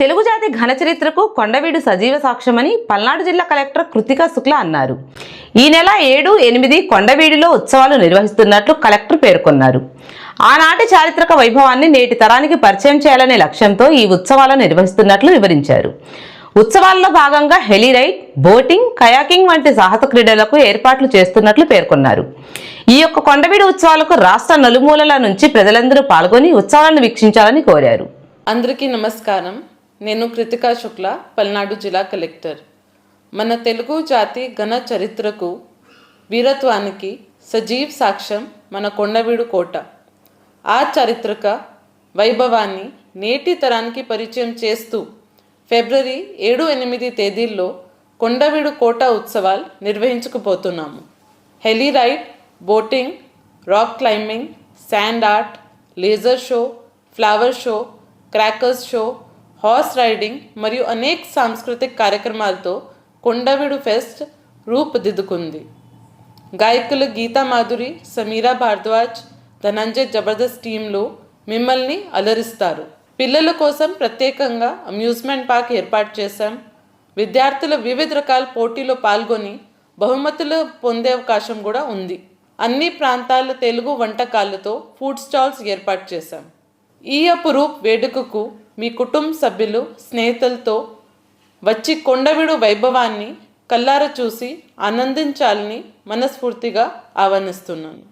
తెలుగు జాతి ఘన చరిత్రకు కొండవీడు సజీవ సాక్ష్యమని పల్నాడు జిల్లా కలెక్టర్ కృతికా శుక్ల అన్నారు. ఈ నెల ఏడు ఎనిమిది కొండవీడిలో ఉత్సవాలు నిర్వహిస్తున్నట్లు కలెక్టర్ పేర్కొన్నారు. ఆనాటి చారిత్రక వైభవాన్ని నేటి తరానికి పరిచయం చేయాలనే లక్ష్యంతో ఈ ఉత్సవాలను నిర్వహిస్తున్నట్లు వివరించారు. ఉత్సవాల్లో భాగంగా హెలీ రైడ్ బోటింగ్ కయాకింగ్ వంటి సాహస క్రీడలకు ఏర్పాట్లు చేస్తున్నట్లు పేర్కొన్నారు. ఈ యొక్క కొండవీడు ఉత్సవాలకు రాష్ట్ర నలుమూలల నుంచి ప్రజలందరూ పాల్గొని ఉత్సవాలను వీక్షించాలని కోరారు. అందరికీ నమస్కారం. నేను కృతికా శుక్ల పల్నాడు జిల్లా కలెక్టర్. మన తెలుగు జాతి ఘన చరిత్రకు వీరత్వానికి సజీవ్ సాక్ష్యం మన కొండవీడు కోట. ఆ చారిత్రక వైభవాన్ని నేటి తరానికి పరిచయం చేస్తూ ఫిబ్రవరి ఏడు ఎనిమిది తేదీల్లో కొండవీడు కోట ఉత్సవాలు నిర్వహించుకుపోతున్నాము. Heli ride boating rock climbing sand art laser show flower show crackers show horse riding మరియు అనేక సాంస్కృతిక కార్యక్రమాలతో కొండవిడు ఫెస్ట్ రూపుదిద్దుకుంది. గాయకులు గీతా మాధురి సమీరా భారద్వాజ్ ధనంజయ్ జబర్దస్త్ టీంలు మిమ్మల్ని అలరిస్తారు. పిల్లల కోసం ప్రత్యేకంగా అమ్యూజ్మెంట్ పార్క్ ఏర్పాటు చేశాం. విద్యార్థులు వివిధ రకాల పోటీలో పాల్గొని బహుమతులు పొందే అవకాశం కూడా ఉంది. అన్ని ప్రాంతాల తెలుగు వంటకాలతో ఫుడ్ స్టాల్స్ ఏర్పాటు చేశాం. ఈ అపురూప్ వేడుకకు మీ కుటుంబ సభ్యులు స్నేహితులతో వచ్చి కొండవిడు వైభవాన్ని కల్లార చూసి ఆనందించాలని మనస్ఫూర్తిగా ఆహ్వానిస్తున్నాను.